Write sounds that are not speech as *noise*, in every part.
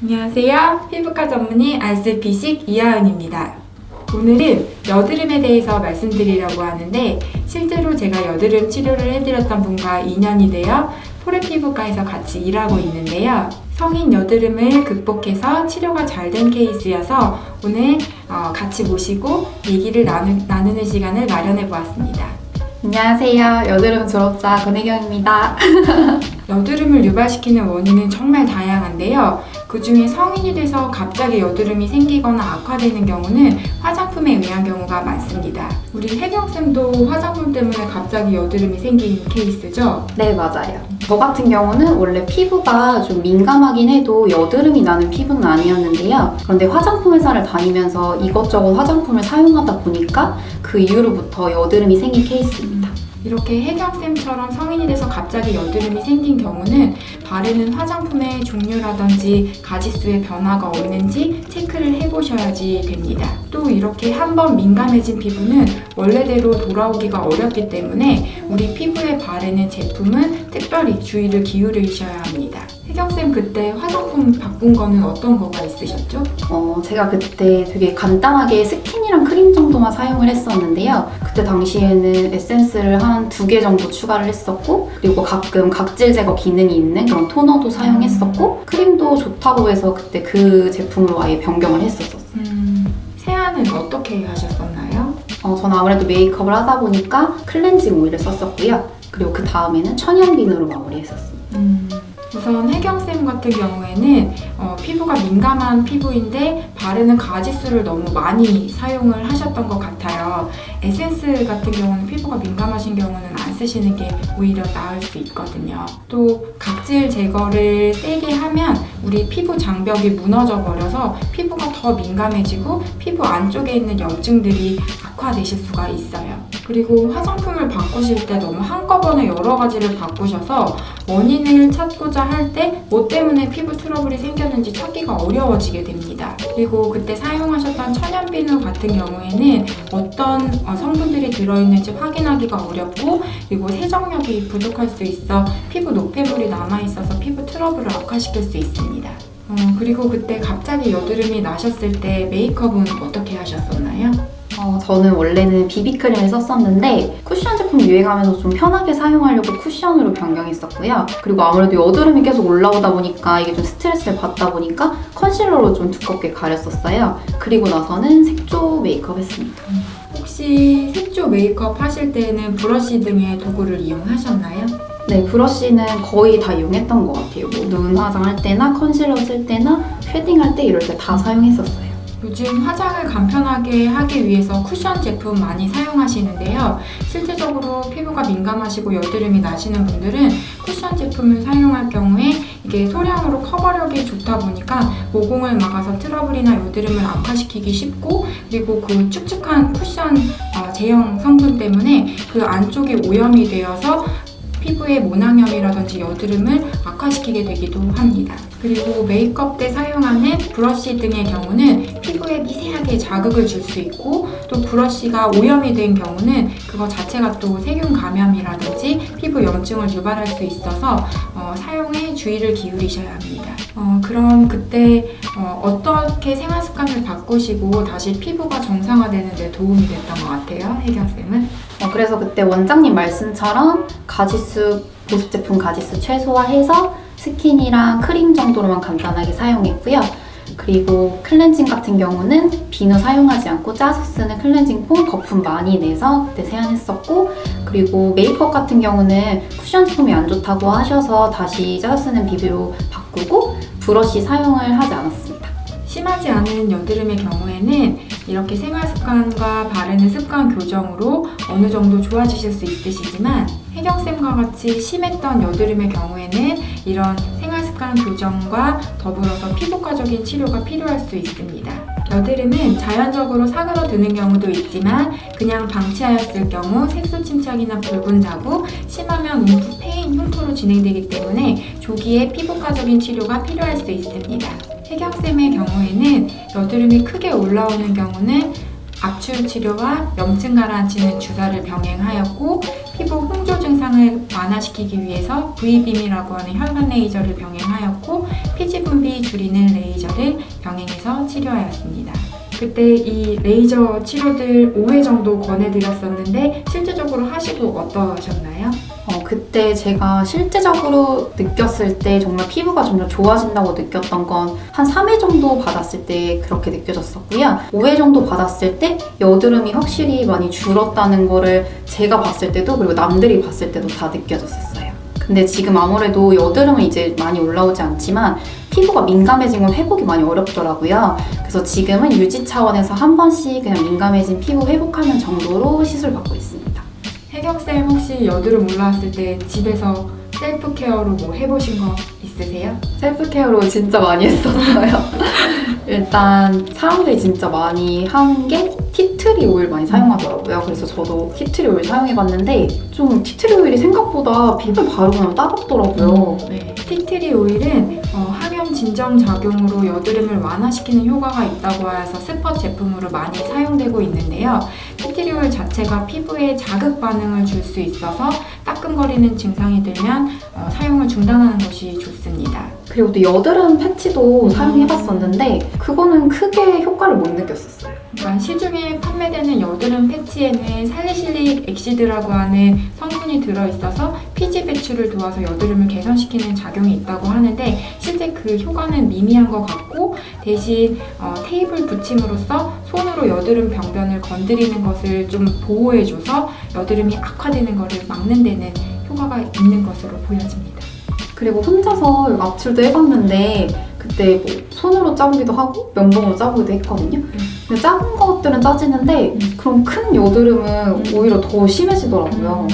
안녕하세요. 피부과 전문의 알쓸피식 이하은입니다. 오늘은 여드름에 대해서 말씀드리려고 하는데 실제로 제가 여드름 치료를 해드렸던 분과 인연이 되어 포레 피부과에서 같이 일하고 있는데요. 성인 여드름을 극복해서 치료가 잘 된 케이스여서 오늘 어, 같이 모시고 얘기를 나누, 나누는 시간을 마련해 보았습니다. 안녕하세요. 여드름 졸업자 권혜경입니다. *laughs* 여드름을 유발시키는 원인은 정말 다양한데요. 그 중에 성인이 돼서 갑자기 여드름이 생기거나 악화되는 경우는 화장품에 의한 경우가 많습니다. 우리 혜경쌤도 화장품 때문에 갑자기 여드름이 생긴 케이스죠? 네, 맞아요. 저 같은 경우는 원래 피부가 좀 민감하긴 해도 여드름이 나는 피부는 아니었는데요. 그런데 화장품 회사를 다니면서 이것저것 화장품을 사용하다 보니까 그 이후로부터 여드름이 생긴 케이스입니다. 이렇게 혜경쌤처럼 성인이 돼서 갑자기 여드름이 생긴 경우는 바르는 화장품의 종류라든지 가지수의 변화가 없는지 체크를 해보셔야지 됩니다. 또 이렇게 한번 민감해진 피부는 원래대로 돌아오기가 어렵기 때문에 우리 피부에 바르는 제품은 특별히 주의를 기울이셔야 합니다. 혜경쌤 그때 화장품 바꾼 거는 어떤 거가 있으셨죠? 어, 제가 그때 되게 간단하게 스킨이랑 정도만 사용을 했었는데요. 그때 당시에는 에센스를 한 두 개 정도 추가를 했었고, 그리고 가끔 각질 제거 기능이 있는 그런 토너도 사용했었고, 크림도 좋다고 해서 그때 그 제품으로 아예 변경을 했었었어요. 음, 세안은 어떻게 하셨었나요? 어, 저는 아무래도 메이크업을 하다 보니까 클렌징 오일을 썼었고요. 그리고 그 다음에는 천연비누로 마무리했었습니다. 음, 우선 혜경쌤 같은 경우에는 어, 피부가 민감한 피부인데 바르는 가지수를 너무 많이 사용을 하셨던 것 같아요. 에센스 같은 경우는 피부가 민감하신 경우는 안 쓰시는 게 오히려 나을 수 있거든요. 또 각질 제거를 세게 하면 우리 피부 장벽이 무너져 버려서 피부가 더 민감해지고 피부 안쪽에 있는 염증들이 악화되실 수가 있어요. 그리고 화장품을 바꾸실 때 너무 한꺼번에 여러 가지를 바꾸셔서 원인을 찾고자 할 때 뭐 때문에 피부 트러블이 생겼는지 찾기가 어려워지게 됩니다. 그리고 그때 사용하셨던 천연 비누 같은 경우에는 어떤 어, 성분들이 들어있는지 확인하기가 어렵고 그리고 세정력이 부족할 수 있어 피부 노폐물이 남아있어서 피부 트러블을 악화시킬 수 있습니다. 어, 그리고 그때 갑자기 여드름이 나셨을 때 메이크업은 어떻게 하셨었나요? 어, 저는 원래는 비비크림을 썼었는데 쿠션 제품 유행하면서 좀 편하게 사용하려고 쿠션으로 변경했었고요. 그리고 아무래도 여드름이 계속 올라오다 보니까 이게 좀 스트레스를 받다 보니까 컨실러로 좀 두껍게 가렸었어요. 그리고 나서는 색조 메이크업 했습니다. 혹시 색조 메이크업 하실 때는 브러쉬 등의 도구를 이용하셨나요? 네, 브러쉬는 거의 다 이용했던 것 같아요. 뭐 눈 화장할 때나 컨실러 쓸 때나 쉐딩할 때 이럴 때 다 사용했었어요. 요즘 화장을 간편하게 하기 위해서 쿠션 제품 많이 사용하시는데요. 실제적으로 피부가 민감하시고 여드름이 나시는 분들은 쿠션 제품을 사용할 경우에 이게 소량으로 커버력이 좋다 보니까 모공을 막아서 트러블이나 여드름을 악화시키기 쉽고 그리고 그 축축한 쿠션 어, 제형 성분 때문에 그 안쪽이 오염이 되어서 피부의 모낭염이라든지 여드름을 악화시키게 되기도 합니다. 그리고 메이크업 때 사용하는 브러쉬 등의 경우는 피부에 미세하게 자극을 줄 수 있고 또 브러쉬가 오염이 된 경우는 그거 자체가 또 세균 감염이라든지 피부 염증을 유발할 수 있어서 어, 사용에 주의를 기울이셔야 합니다. 어, 그럼 그때 어, 떻게 생활 습관을 바꾸시고 다시 피부가 정상화되는 데 도움이 됐던 것 같아요, 혜경쌤은? 어, 그래서 그때 원장님 말씀처럼 가지수, 보습 제품 가지수 최소화해서 스킨이랑 크림 정도로만 간단하게 사용했고요. 그리고 클렌징 같은 경우는 비누 사용하지 않고 짜서 쓰는 클렌징 폼 거품 많이 내서 그때 세안했었고 그리고 메이크업 같은 경우는 쿠션 제품이 안 좋다고 하셔서 다시 짜서 쓰는 비비로 바꾸고 브러쉬 사용을 하지 않았습니다. 심하지 않은 여드름의 경우에는 이렇게 생활 습관과 바르는 습관 교정으로 어느 정도 좋아지실 수 있으시지만 혜경쌤과 같이 심했던 여드름의 경우에는 이런 생활 습관 교정과 더불어서 피부과적인 치료가 필요할 수 있습니다. 여드름은 자연적으로 사그러드는 경우도 있지만 그냥 방치하였을 경우 색소 침착이나 붉은 자국, 심하면 움프, 페인, 흉터로 진행되기 때문에 조기에 피부과적인 치료가 필요할 수 있습니다. 혜경쌤의 경우에는 여드름이 크게 올라오는 경우는 압출 치료와 염증 가라앉히는 주사를 병행하였고 피부 홍조 증상을 완화시키기 위해서 V빔이라고 하는 혈관 레이저를 병행하였고 피지 분비 줄이는 레이저를 병행해서 치료하였습니다. 그때 이 레이저 치료들 5회 정도 권해드렸었는데 실제적으로 하시고 어떠셨나요? 어, 그때 제가 실제적으로 느꼈을 때 정말 피부가 점점 좋아진다고 느꼈던 건 한 3회 정도 받았을 때 그렇게 느껴졌었고요. 5회 정도 받았을 때 여드름이 확실히 많이 줄었다는 거를 제가 봤을 때도 그리고 남들이 봤을 때도 다 느껴졌었어요. 근데 지금 아무래도 여드름은 이제 많이 올라오지 않지만 피부가 민감해진 건 회복이 많이 어렵더라고요. 그래서 지금은 유지 차원에서 한 번씩 그냥 민감해진 피부 회복하는 정도로 시술 받고 있습니다. 혜경쌤 혹시 여드름 올라왔을 때 집에서 셀프 케어로 뭐 해보신 거 있으세요? 셀프 케어로 진짜 많이 했었어요. *laughs* 일단 사람들이 진짜 많이 하는 게 티트리 오일 많이 사용하더라고요. 그래서 저도 티트리 오일 사용해봤는데 좀 티트리 오일이 생각보다 피부에 바르고 나면 따갑더라고요. 네. 티트리 오일은 어, 항염 진정 작용으로 여드름을 완화시키는 효과가 있다고 해서 스팟 제품으로 많이 사용되고 있는데요. 티트리 오일 자체가 피부에 자극 반응을 줄 수 있어서 따끔거리는 증상이 들면 어, 사용을 중단하는 것이 좋습니다. 그리고 또 여드름 패치도 사용해봤었는데 그거는 크게 효과를 못 느꼈었어요. 그러니까 시중에 판매되는 여드름 패치에는 살리실릭 엑시드라고 하는 성분이 들어있어서 피지 배출을 도와서 여드름을 개선시키는 작용이 있다고 하는데 실제 그 효과는 미미한 것 같고 대신 어, 테이블 붙임으로써 여드름 병변을 건드리는 것을 좀 보호해줘서 여드름이 악화되는 것을 막는 데는 효과가 있는 것으로 보여집니다. 그리고 혼자서 압출도 해봤는데 그때 뭐 손으로 짜보기도 하고 면봉으로 짜보기도 했거든요. 근데 작은 것들은 짜지는데 음. 그럼 큰 여드름은 오히려 더 심해지더라고요.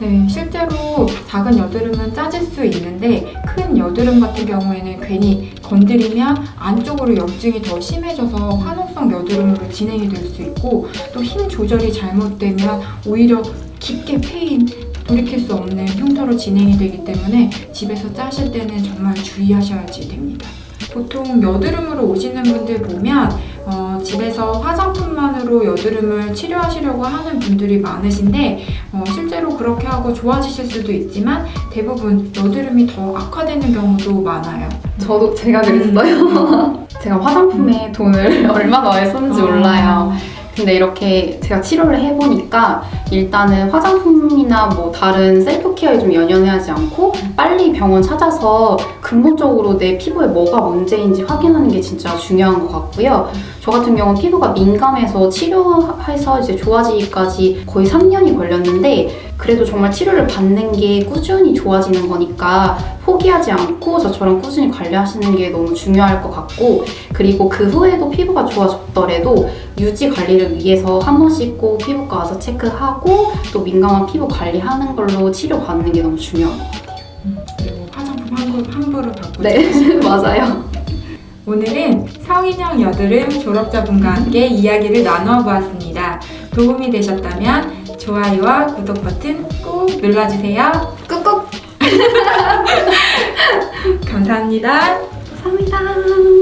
네, 실제로 작은 여드름은 짜질 수 있는데 큰 여드름 같은 경우에는 괜히 건드리면 안쪽으로 염증이 더 심해져서 화농성 여드름으로 진행이 될 수 있고 또 힘 조절이 잘못되면 오히려 깊게 패인 돌이킬 수 없는 흉터로 진행이 되기 때문에 집에서 짜실 때는 정말 주의하셔야지 됩니다. 보통 여드름으로 오시는 분들 보면 어, 집에서 화장품만으로 여드름을 치료하시려고 하는 분들이 많으신데 어, 실제로 그렇게 하고 좋아지실 수도 있지만 대부분 여드름이 더 악화되는 경우도 많아요. 저도 제가 그랬어요. *laughs* 제가 화장품에 돈을 *laughs* 얼마나 많이 썼는지 아. 몰라요. 근데 이렇게 제가 치료를 해보니까 일단은 화장품이나 뭐 다른 셀프 케어에 좀 연연하지 않고 빨리 병원 찾아서 근본적으로 내 피부에 뭐가 문제인지 확인하는 게 진짜 중요한 것 같고요. 저 같은 경우는 피부가 민감해서 치료해서 이제 좋아지기까지 거의 3년이 걸렸는데 그래도 정말 치료를 받는 게 꾸준히 좋아지는 거니까 포기하지 않고 저처럼 꾸준히 관리하시는 게 너무 중요할 것 같고 그리고 그 후에도 피부가 좋아졌더라도 유지 관리를 위해서 한 번씩 꼭 피부과 와서 체크하고 또 민감한 피부 관리하는 걸로 치료받 는 게 너무 중요한 것 같아요. 그리고 화장품 함부로, 함부로 바꾸지 네, *laughs* 맞아요. 오늘은 성인형 여드름 졸업자분과 함께 이야기를 나누어 보았습니다. 도움이 되셨다면 좋아요와 구독 버튼 꾹 눌러주세요. 꾹꾹 *laughs* 감사합니다. 감사합니다.